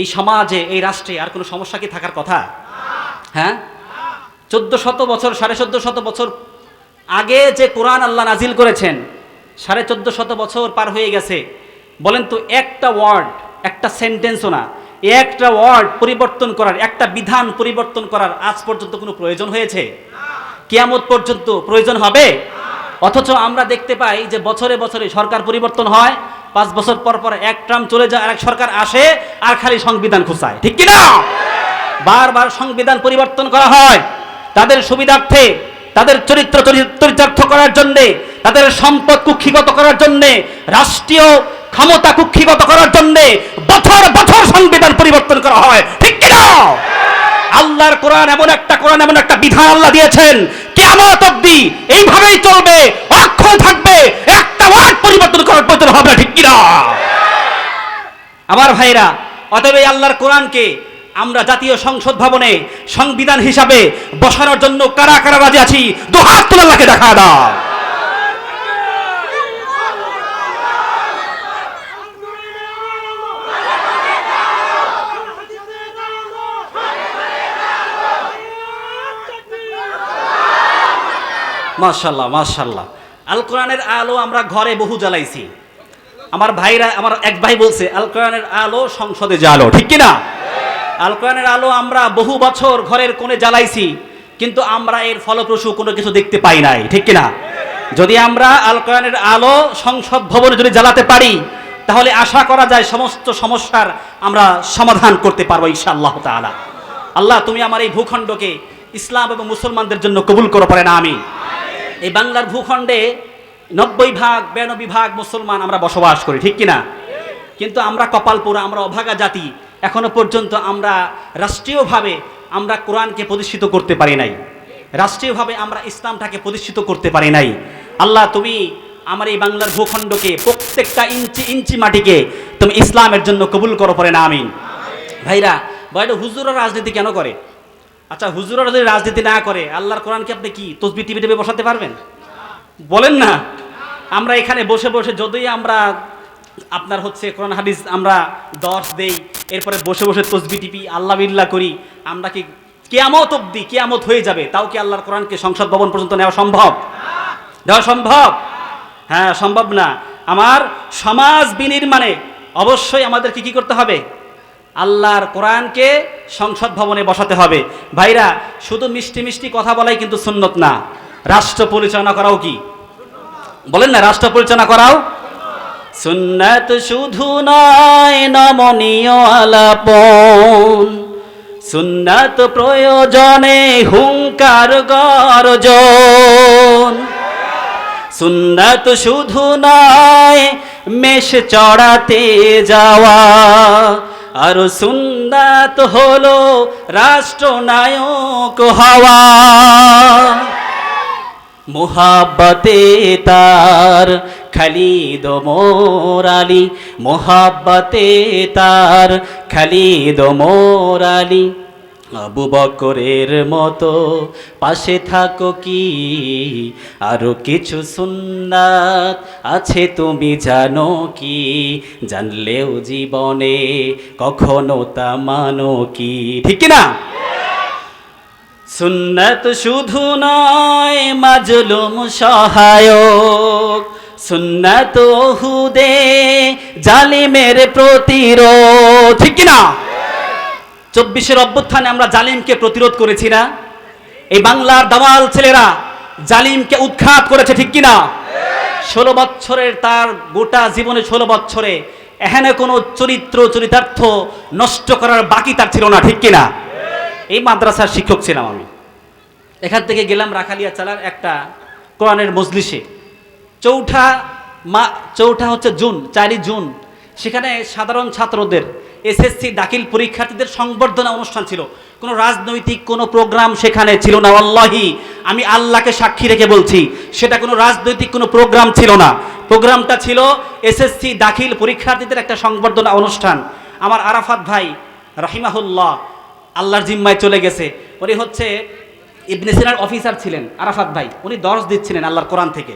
এই সমাজে, এই রাষ্ট্রে আর কোনো সমস্যা কি থাকার কথা? হ্যাঁ? চোদ্দ শত বছর, সাড়ে চোদ্দ শত বছর আগে যে কোরআন আল্লাহ নাজিল করেছেন, সাড়ে চোদ্দ শত বছর পার হয়ে গেছে। বলেন তো একটা ওয়ার্ড, একটা সেন্টেন্সও না, একটা ওয়ার্ড পরিবর্তন করার, একটা বিধান পরিবর্তন করার আজ পর্যন্ত কোনো প্রয়োজন হয়েছে? কেয়ামত পর্যন্ত প্রয়োজন হবে? অথচ আমরা দেখতে পাই যে বছরে বছরে সরকার পরিবর্তন হয় পাঁচ বছর পর পর এক ট্রাম চলে যায় আর এক সরকার আসে, আর খালি সংবিধান খুঁচায়। ঠিক কি না বারবার সংবিধান পরিবর্তন করা হয়। তাদের সুবিধার্থে, তাদের চরিত্র চরি- চরিতার্থ করার জন্যে, তাদের সম্পদ কুক্ষিগত করার জন্যে, রাষ্ট্রীয় ক্ষমতা কুক্ষিগত করার জন্যে বছর বছর সংবিধান পরিবর্তন করা হয়। ঠিক কি না আল্লাহর কোরআন এমন একটা, কোরআন এমন একটা বিধান আল্লাহ দিয়েছেন কেমন অব্দি এইভাবেই চলবে, অক্ষয় থাকবে একটা ওয়ার্ড পরিবর্তন করার প্রয়োজন হবে ঠিক কিনা? আমার ভাইরা অতএব এই আল্লাহর কোরআনকে আমরা জাতীয় সংসদ ভবনে সংবিধান হিসাবে বসানোর জন্য কারা কারা রাজি আছি? দু হাত তুলে আল্লাহকে দেখা দাও। মাশাল্লাহ মাশাল্লাহ। আল কোরআনের আলো আমরা ঘরে বহু জ্বালাইছি। আমার ভাইরা, আমার এক ভাই বলছে আল কোরআনের আলো সংসদে জ্বালো। ঠিক কি না আল কোরআনের আলো আমরা বহু বছর ঘরের কোণে জ্বালাইছি, কিন্তু আমরা এর ফলপ্রসূ কোনো কিছু দেখতে পাই নাই। ঠিক কি না যদি আমরা আল কোরআনের আলো সংসদ ভবনে যদি জ্বালাতে পারি, তাহলে আশা করা যায় সমস্ত সমস্যার আমরা সমাধান করতে পারব ইনশাআল্লাহ তাআলা। আল্লাহ, তুমি আমার এই ভূখণ্ডকে ইসলাম এবং মুসলমানদের জন্য কবুল করো পারে না আমি। এই বাংলার ভূখণ্ডে নব্বই ভাগ বিরানব্বই ভাগ মুসলমান আমরা বসবাস করি, ঠিক কিনা? কিন্তু আমরা কপালপুরা, আমরা অভাগা জাতি, এখনও পর্যন্ত আমরা রাষ্ট্রীয়ভাবে আমরা কোরআনকে প্রতিষ্ঠিত করতে পারি নাই। রাষ্ট্রীয়ভাবে আমরা ইসলামটাকে প্রতিষ্ঠিত করতে পারি নাই। আল্লাহ, তুমি আমার এই বাংলার ভূখণ্ডকে প্রত্যেকটা ইঞ্চি ইঞ্চি মাটিকে তুমি ইসলামের জন্য কবুল করো পরে না, আমিন। ভাইরা বয়টা হুজুরা রাজনীতি কেন করে? আচ্ছা হুজুরা যদি রাজনীতি না করে, আল্লাহর কোরআনকে আপনি কি, তসবি টিভি টিভি বসাতে পারবেন? বলেন না। আমরা এখানে বসে বসে যতই আমরা আপনার হচ্ছে কোরআন, হাদিস আমরা দশ দেই, এরপরে বসে বসে তসবি টিপি, আল্লাহ বিল্লাহ করি, আমরা কি কেয়ামত অব্দি কেয়ামত হয়ে যাবে? তাও কি আল্লাহর কোরআনকে সংসদ ভবন পর্যন্ত নেওয়া সম্ভব? দেওয়া সম্ভব? হ্যাঁ সম্ভব না। আমার সমাজ বিনির্মাণে অবশ্যই আমাদের কি কি করতে হবে? আল্লাহর কোরআনকে সংসদ ভবনে বসাতে হবে। ভাইরা, শুধু মিষ্টি মিষ্টি কথা বলাই কিন্তু সুন্নত না। রাষ্ট্র পরিচালনা করাও কি? বলেন না, রাষ্ট্র পরিচালনা করাও? সুন্নাত শুধু নয়, নমনীয় আলাপন। সুন্নাত প্রয়োজনে হুঙ্কার গর্জন। সুন্নাত শুধু নয়, মেষ চড়াতে যাওয়া। আর সুন্নাত হলো রাষ্ট্রনায়ক হওয়া। মোহাব্বতে তার খালিদ মোরালি মোহাব্বতে তার খালিদ মোরালি আবু বকরের মতো পাশে থাকো কি? আরও কিছু সুন্নাত আছে তুমি জানো কি? জানলেও জীবনে কখনো তা মানো কি? ঠিক না সুন্নত শুধু নয়, মাজলুম সহায়ক। সুন্নত হুদে জালিমের প্রতিরোধ। ঠিক না চব্বিশের অভ্যুত্থানে আমরা জালিমকে প্রতিরোধ করেছি না। এই বাংলার দামাল ছেলেরা জালিমকে উৎখাত করেছে ঠিক কিনা? ষোলো বছরের তার গোটা জীবনে ষোলো বছরে এখানে কোনো চরিত্র, চরিতার্থ নষ্ট করার বাকি তার ছিল না, ঠিক কিনা? এই মাদ্রাসার শিক্ষক ছিলাম আমি। এখান থেকে গেলাম রাখালিয়া চালার একটা কোরআনের মজলিসে। চৌঠা মা চৌঠা হচ্ছে জুন, চারই জুন। সেখানে সাধারণ ছাত্রদের এসএসসি দাখিল পরীক্ষার্থীদের সংবর্ধনা অনুষ্ঠান ছিল। কোনো রাজনৈতিক কোনো প্রোগ্রাম সেখানে ছিল না আল্লাহি আমি আল্লাহকে সাক্ষী রেখে বলছি, সেটা কোনো রাজনৈতিক কোনো প্রোগ্রাম ছিল না। প্রোগ্রামটা ছিল এসএসসি দাখিল পরীক্ষার্থীদের একটা সংবর্ধনা অনুষ্ঠান। আমার আরাফাত ভাই, রাহিমাহুল্লাহ, আল্লাহর জিম্মায় চলে গেছে। উনি হচ্ছে ইবনে সিনার অফিসার ছিলেন, আরাফাত ভাই। উনি দর্শ দিচ্ছিলেন আল্লাহর কোরআন থেকে।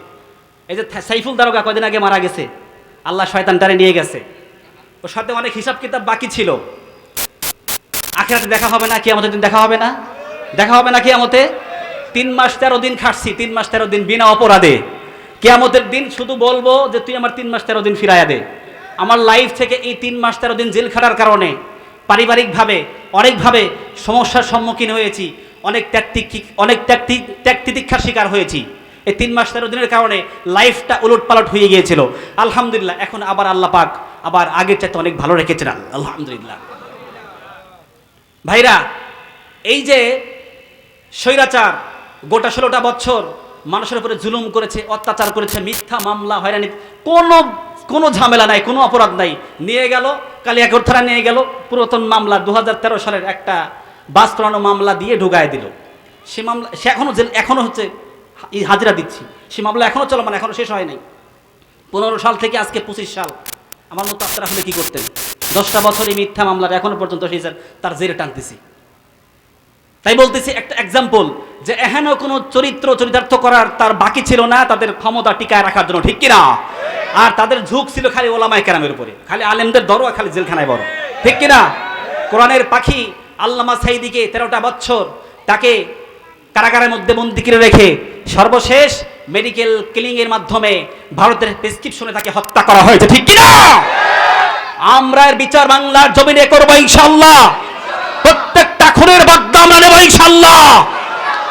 এই যে সাইফুল দারোগা কদিন আগে মারা গেছে? আল্লাহ শয়তান শয়তানটারে নিয়ে গেছে। ওর সাথে অনেক হিসাব কিতাব বাকি ছিল। আখেরাতে দেখা হবে না কি আমাদের দিন দেখা হবে না। দেখা হবে না কি আমতে তিন মাস তেরো দিন খাটছি, তিন মাস তেরো দিন বিনা অপরাধে। কেয়ামতের দিন শুধু বলব যে, তুই আমার তিন মাস তেরো দিন ফিরাইয়া দে। আমার লাইফ থেকে এই তিন মাস তেরো দিন জেল খাটার কারণে পারিবারিকভাবে, অনেকভাবে সমস্যার সম্মুখীন হয়েছি। অনেক ত্যাগ অনেক ত্যাগ ত্যাগ শিকার হয়েছি। এই তিন মাস তেরো দিনের কারণে লাইফটা উলট পালট হয়ে গিয়েছিল। আলহামদুলিল্লাহ, এখন আবার আল্লাহ পাক আবার আগের চাইতে অনেক ভালো রেখেছেন। আলহামদুলিল্লাহ। ভাইরা, এই যে স্বৈরাচার, গোটা ষোলোটা বছর মানুষের উপরে জুলুম করেছে, অত্যাচার করেছে, মিথ্যা মামলা, হয়রানি, কোনো কোনো ঝামেলা নাই, কোনো অপরাধ নাই। নিয়ে গেল কালিয়াকোর নিয়ে গেল, পুরাতন মামলা দু হাজার তেরো সালের একটা বাস চালানো মামলা দিয়ে ঢুকায় দিল। সে মামলা সে এখনও জেল এখনও হচ্ছে হাজিরা দিচ্ছি। সে মামলা এখনও চলমান এখনও শেষ হয় নাই। পনেরো সাল থেকে আজকে পঁচিশ সাল। আমার মতো আপনারা হলে কি করতেন? দশটা বছর এই মিথ্যা মামলার এখনও পর্যন্ত সেই স্যার তার জেরে টানতেছি। তাই বলতেছি, একটা এক্সাম্পল যে এহেন কোনো চরিত্র চরিতার্থ করার তার বাকি ছিল না, তাদের ক্ষমতা টিকায় রাখার জন্য, ঠিক কিনা? আর তাদের ঝুঁক ছিল খালি ওলামায় কেরামের উপরে। খালি আলেমদের দরও খালি জেলখানায় বড়। ঠিক কিনা? কোরআনের পাখি আল্লামা সাইদিকে তেরোটা বছর তাকে কারাগারের মধ্যে বন্দি করে রেখে সর্বশেষ মেডিকেল কিলিং এর মাধ্যমে ভারতের প্রেসক্রিপশনে তাকে হত্যা করা হয়েছে, ঠিক কিনা? আমরা এর বিচার বাংলার জমিনে করব ইনশাল্লাহ প্রত্যেকটা খুনের বাগদা আমরা নেব ইনশাল্লাহ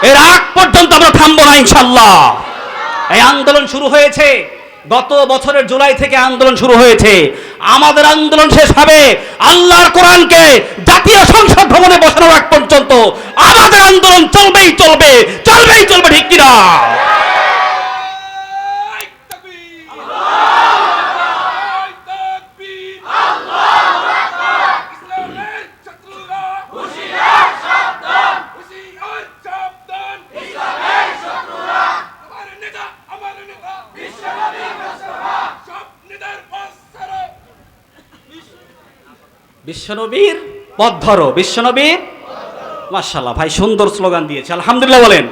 এর আগ পর্যন্ত আমরা থামবো না ইনশাল্লাহ এই আন্দোলন শুরু হয়েছে। গত বছরের জুলাই থেকে আন্দোলন শুরু হয়েছে। আমাদের আন্দোলন শেষ হবে। আল্লাহর কোরআনকে জাতীয় সংসদ ভবনে বসানোর আগ পর্যন্ত আমাদের আন্দোলন চলবেই চলবে চলবেই চলবে, ঠিক কিনা? বিশ্বনবীর পথ ধরো, বিশ্বনবীর মার্শাল্লাহ ভাই সুন্দর স্লোগান দিয়েছে, আলহামদুলিল্লাহ বলেন।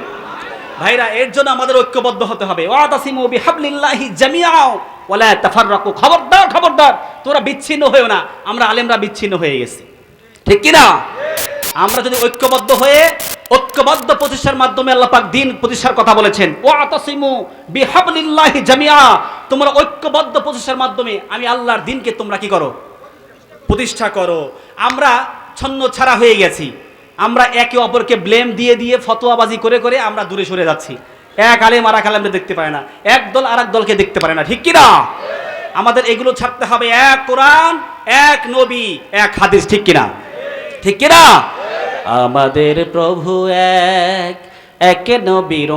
ভাইরা, এর জন্য আমাদের ঐক্যবদ্ধ হতে হবে। ওয়াতাসিমু বিহাবলিল্লাহি জামিআও ওয়ালা তাফাররাকু, খবরদার খবরদার। তোমরা বিচ্ছিন্ন হয়েও না, আমরা আলেমরা বিচ্ছিন্ন হয়ে গেছি। ঠিক কি না? আমরা যদি ঐক্যবদ্ধ হয়ে ঐক্যবদ্ধ প্রতিষ্ঠার মাধ্যমে আল্লাহ পাক দিন প্রতিষ্ঠার কথা বলেছেন, ওয়াতাসিমু বিহাবলিল্লাহি জামিআ, তোমরা ঐক্যবদ্ধ প্রতিষ্ঠার মাধ্যমে আমি আল্লাহর দিনকে তোমরা কি করো? প্রতিষ্ঠা করো। আমরা ছন্ন ছাড়া হয়ে গেছি। আমরা একে অপরকে ব্লেম দিয়ে দিয়ে ফতোয়াবাজি করে করে আমরা দূরে সরে যাচ্ছি। এক আলেম আর এক আলেমকে দেখতে পায় না। এক দল আর এক দলকে দেখতে পারে না। ঠিক কিনা আমাদের এগুলো ছাড়তে হবে এক কোরআন, এক নবী, এক হাদিস। ঠিক কিনা ঠিক কিনা আমাদের প্রভু এক এক নবীর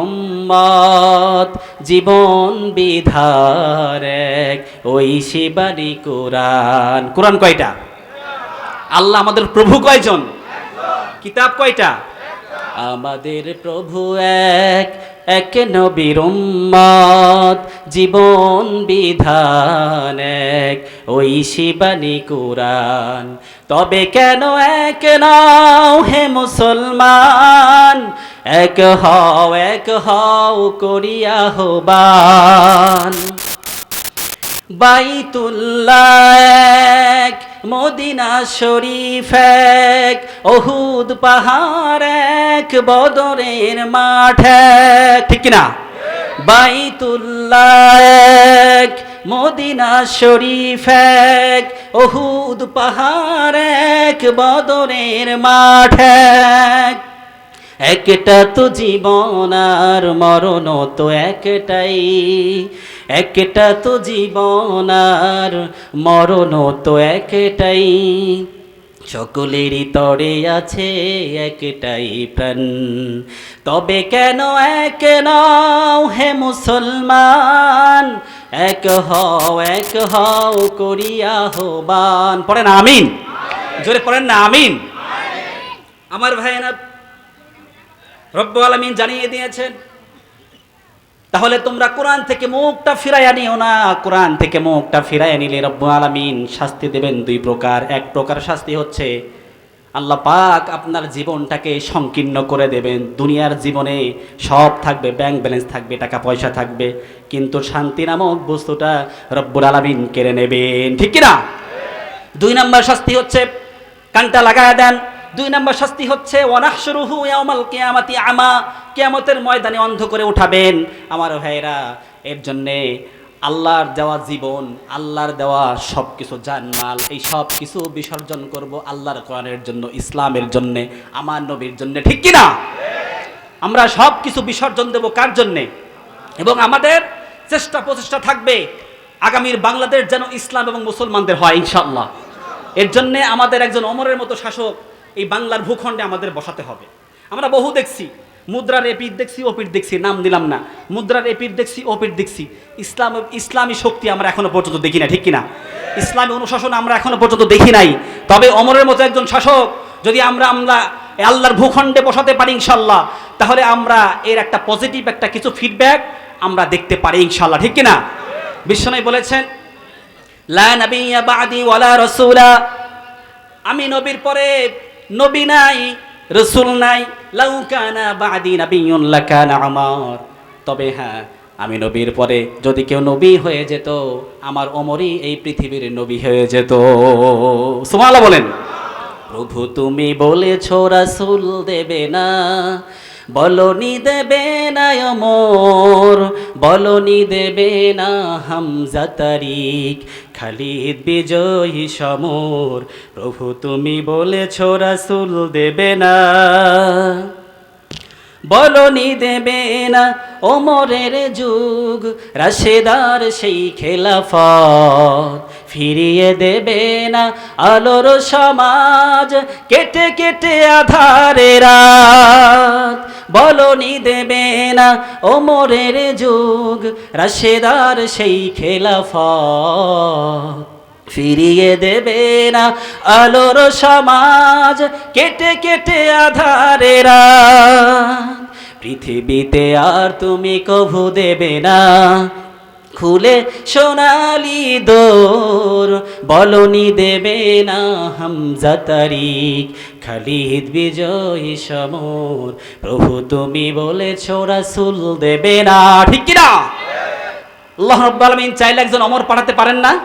জীবন বিধার এক। ওই শিবানী কোরআন। কোরআন কয়টা? আল্লাহ আমাদের প্রভু কয়জন? কিতাব কয়টা? আমাদের প্রভু এক। এক নবীর জীবন বিধান এক। ওই শিবানী কোরআন। তবে কেন এক নাও হে মুসলমান? এক হও এক হও করিয়া হবান। বাইতুল্লাহ এক, মদিনা শরীফ এক, অহুদ পাহাড় এক, বদরের মাঠ এক। ঠিক না বাইতুল্লাহ এক, মদিনা শরীফ এক, অহুদ পাহাড় এক, বদরের মাঠ এক। একটা তো জীবন আর মরণ তো একটাই। একটা তো জীবন আর মরণ তো একটাই। সকলেরই তরে আছে একটাই প্রাণ। তবে কেন এক নাও হে মুসলমান? এক হও এক হও করিয়া হবান পড়েন, আমিন। জোরে পড়েন না, আমিন। আমার ভাইয়েরা রব্বু আলমিন জানিয়ে দিয়েছেন, তাহলে তোমরা কোরআন থেকে মুখটা ফিরাইয়া নিও না। কোরআন থেকে মুখটা ফিরাইয়া নিলে রব্বু আলমিন শাস্তি দেবেন দুই প্রকার। এক প্রকার শাস্তি হচ্ছে, আল্লাহ পাক আপনার জীবনটাকে সংকীর্ণ করে দেবেন। দুনিয়ার জীবনে সব থাকবে, ব্যাংক ব্যালেন্স থাকবে, টাকা পয়সা থাকবে, কিন্তু শান্তি নামক বস্তুটা রব্বুল আলমিন কেড়ে নেবেন। ঠিক কিনা? দুই নম্বর শাস্তি হচ্ছে, কানটা লাগায় দেন। দুই নম্বর শাস্তি হচ্ছে কিয়ামাতি আমা কিয়ামতের ময়দানে অন্ধ করে উঠাবেন। আমার ভাইরা এর জন্যে আল্লাহর দেওয়া জীবন, আল্লাহর দেওয়া সব কিছু জানমাল এই সব কিছু বিসর্জন করব আল্লাহর কোরআনের জন্য, ইসলামের জন্য, আমার নবীর জন্য, ঠিক কি না আমরা সব কিছু বিসর্জন দেব কার জন্যে? এবং আমাদের চেষ্টা প্রচেষ্টা থাকবে আগামীর বাংলাদেশ যেন ইসলাম এবং মুসলমানদের হয় ইনশাল্লাহ এর জন্যে আমাদের একজন অমরের মতো শাসক এই বাংলার ভূখণ্ডে আমাদের বসাতে হবে। আমরা বহু দেখছি, মুদ্রার এপির দেখছি ওপির দেখছি, নাম দিলাম না। মুদ্রার এপির দেখছি ওপির দেখছি। ইসলাম, ইসলামী শক্তি আমরা এখনও পর্যন্ত দেখি না, ঠিক কিনা? ইসলামী অনুশাসন আমরা এখনও পর্যন্ত দেখি নাই। তবে অমরের মতো একজন শাসক, যদি আমরা আমরা আল্লাহর ভূখণ্ডে বসাতে পারি ইনশাল্লাহ তাহলে আমরা এর একটা পজিটিভ একটা কিছু ফিডব্যাক আমরা দেখতে পারি ইনশাল্লাহ ঠিক কিনা? বিশ্বনয় বলেছেন, লা নাবিয়্যা বাদি ওয়ালা রাসূলা। আমি নবীর পরে নবী নাই, রসুল নাই, লাউ কানা বাদি নাবিয়্যুন লাকানা আমার তবে হ্যাঁ আমি নবীর পরে যদি কেউ নবী হয়ে যেত, আমার অমরই এই পৃথিবীর নবী হয়ে যেত। সুবহানাল্লাহ বলেন। প্রভু তুমি বলেছ, রাসুল দেবে না, বলনি দেবে না অমর বলনি দেবে না হামজা তারিক। খালিদ বিজয়ী সমর প্রভু তুমি বলেছ রাসুল দেবে না। বলনি দেবে না ওমরের যুগ, রাশেদার সেই খেলাফত। ফিরিয়ে দেবে না আলোর সমাজ, কেটে কেটে আধারে রাত। বলনি দেবে না ওমরের যুগ, রাশেদার সেই খেলাফত। ফিরিয়ে দেবে না আলোর সমাজ। কেটে কেটে আধারেরা পৃথিবীতে আর তুমি কভু দেবে না। খুলে সোনালি দোর, বলনি দেবে না হামজা তারিক। খালিদ বিজয়ী সমর, প্রভু তুমি বলেছ রাসুল দেবে না। ঠিক কিনা? আল্লাহ রব্বুল চাইলে একজন অমর পাঠাতে পারেন না?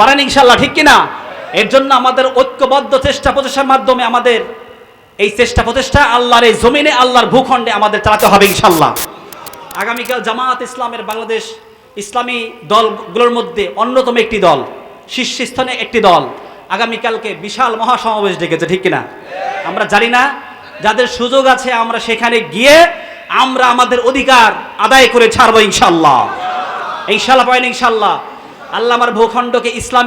পারেন ইনশাল্লাহ ঠিক কিনা? এর জন্য আমাদের ঐক্যবদ্ধ চেষ্টা প্রচেষ্টার মাধ্যমে আমাদের এই চেষ্টা প্রচেষ্টা আল্লাহর এই জমিনে, আল্লাহর ভূখণ্ডে আমাদের চালাতে হবে ইনশাল্লাহ আগামীকাল জামাত ইসলামের বাংলাদেশ ইসলামী দলগুলোর মধ্যে অন্যতম একটি দল, শীর্ষস্থানে একটি দল। আগামীকালকে বিশাল মহাসমাবেশ ডেকেছে, ঠিক কিনা? আমরা জানি না, যাদের সুযোগ আছে আমরা সেখানে গিয়ে আমরা আমাদের অধিকার আদায় করে ছাড়বো ইনশাল্লাহ ইনশাল্লাহ পাইন ইনশাল্লাহ আল্লাহ আমার ভূখণ্ডকে ইসলাম